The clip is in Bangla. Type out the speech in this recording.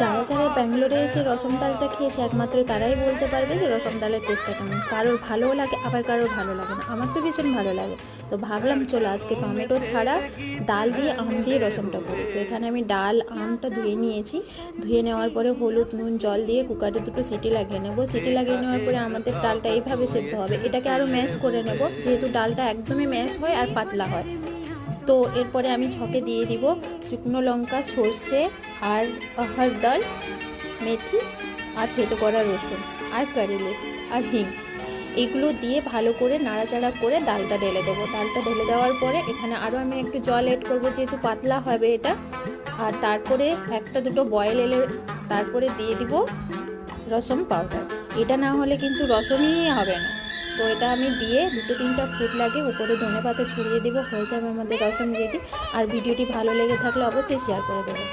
যারা যারা ব্যাঙ্গালোরে এসে রসম ডালটা খেয়েছে, একমাত্র তারাই বলতে পারবে যে রসম ডালের টেস্টটা কেমন। কারোর ভালোও লাগে, আবার কারোর ভালো লাগে না। আমার তো ভীষণ ভালো লাগে। তো ভাবলাম, চলো আজকে টমেটো ছাড়া ডাল দিয়ে আম দিয়ে রসমটা করি। তো এখানে আমি ডাল, আমটা ধুয়ে নিয়েছি। ধুয়ে নেওয়ার পরে হলুদ, নুন, জল দিয়ে কুকারে দুটো সিটি লাগিয়ে নেব। সিটি লাগিয়ে নেওয়ার পরে আমাদের ডালটা এইভাবে সেদ্ধ হবে। এটাকে আরও ম্যাশ করে নেব। যেহেতু ডালটা একদমই ম্যাশ হয় আর পাতলা হয়। তো এরপরে আমি ঝকে দিয়ে দিব শুকনো লঙ্কা, সর্ষে আর হরদল মেথি আর থেতো করা রসুন আর কারি লিপস আর হিং। এগুলো দিয়ে ভালো করে নাড়াচাড়া করে ডালটা ঢেলে দেবো। ডালটা ঢেলে দেওয়ার পরে এখানে আরও আমি একটু জল এড করব, যেহেতু পাতলা হবে এটা। আর তারপরে একটা দুটো বয়েল এলে তারপরে দিয়ে দিব রসম পাউডার এটা না হলে কিন্তু রসমই হবে না। তো এটা আমি দিয়ে দুটো তিনটা ফুট লাগে উপরে ধনে পাতা ছড়িয়ে দেবো, হয়ে যাবে আমাদের রসম রেডি। আর ভিডিওটি ভালো লেগে থাকলে অবশ্যই শেয়ার করে দেবো।